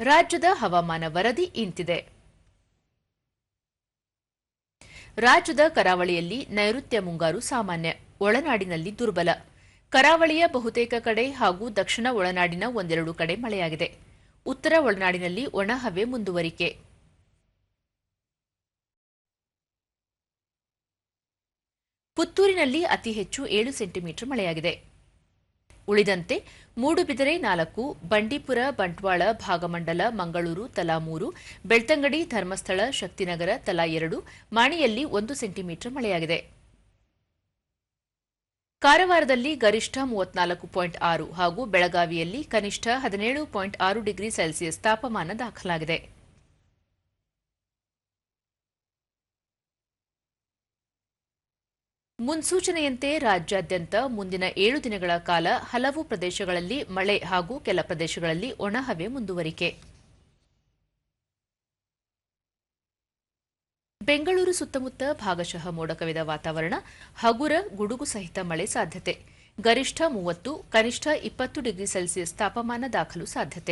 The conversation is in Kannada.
ರಾಜ್ಯದ ಹವಾಮಾನ ವರದಿ ಇಂತಿದೆ. ರಾಜ್ಯದ ಕರಾವಳಿಯಲ್ಲಿ ನೈಋತ್ಯ ಮುಂಗಾರು ಸಾಮಾನ್ಯ, ಒಳನಾಡಿನಲ್ಲಿ ದುರ್ಬಲ. ಕರಾವಳಿಯ ಬಹುತೇಕ ಕಡೆ ಹಾಗೂ ದಕ್ಷಿಣ ಒಳನಾಡಿನ ಒಂದೆರಡು ಕಡೆ ಮಳೆಯಾಗಿದೆ. ಉತ್ತರ ಒಳನಾಡಿನಲ್ಲಿ ಒಣಹವೆ ಮುಂದುವರಿಕೆ. ಪುತ್ತೂರಿನಲ್ಲಿ ಅತಿ ಹೆಚ್ಚು ಏಳು ಸೆಂಟಿಮೀಟರ್ ಮಳೆಯಾಗಿದೆ. ಉಳಿದಂತೆ ಮೂಡುಬಿದಿರೆ ನಾಲ್ಕು, ಬಂಡೀಪುರ, ಬಂಟ್ವಾಳ, ಭಾಗಮಂಡಲ, ಮಂಗಳೂರು, ತಲಾ ಮೂರು, ಬೆಳ್ತಂಗಡಿ, ಧರ್ಮಸ್ಥಳ, ಶಕ್ತಿನಗರ, ತಲಾ ಎರಡು, ಮಾಣಿಯಲ್ಲಿ ಒಂದು ಸೆಂಟಿಮೀಟರ್ ಮಳೆಯಾಗಿದೆ. ಕಾರವಾರದಲ್ಲಿ ಗರಿಷ್ಠ ಮೂವತ್ನಾಲ್ಕು ಪಾಯಿಂಟ್ ಆರು ಹಾಗೂ ಬೆಳಗಾವಿಯಲ್ಲಿ ಕನಿಷ್ಠ ಹದಿನೇಳು ಪಾಯಿಂಟ್ ಆರು ಡಿಗ್ರಿ ಸೆಲ್ಸಿಯಸ್ ತಾಪಮಾನ ದಾಖಲಾಗಿದೆ. ಮುನ್ಸೂಚನೆಯಂತೆ ರಾಜ್ಯಾದ್ಯಂತ ಮುಂದಿನ ಏಳು ದಿನಗಳ ಕಾಲ ಹಲವು ಪ್ರದೇಶಗಳಲ್ಲಿ ಮಳೆ ಹಾಗೂ ಕೆಲ ಪ್ರದೇಶಗಳಲ್ಲಿ ಒಣಹವೆ ಮುಂದುವರಿಕೆ. ಬೆಂಗಳೂರು ಸುತ್ತಮುತ್ತ ಭಾಗಶಃ ಮೋಡ ಕವಿದ ವಾತಾವರಣ, ಹಗುರ, ಗುಡುಗು ಸಹಿತ ಮಳೆ ಸಾಧ್ಯತೆ. ಗರಿಷ್ಠ ಮೂವತ್ತು, ಕನಿಷ್ಠ ಇಪ್ಪತ್ತು ಡಿಗ್ರಿ ಸೆಲ್ಸಿಯಸ್ ತಾಪಮಾನ ದಾಖಲು ಸಾಧ್ಯತೆ.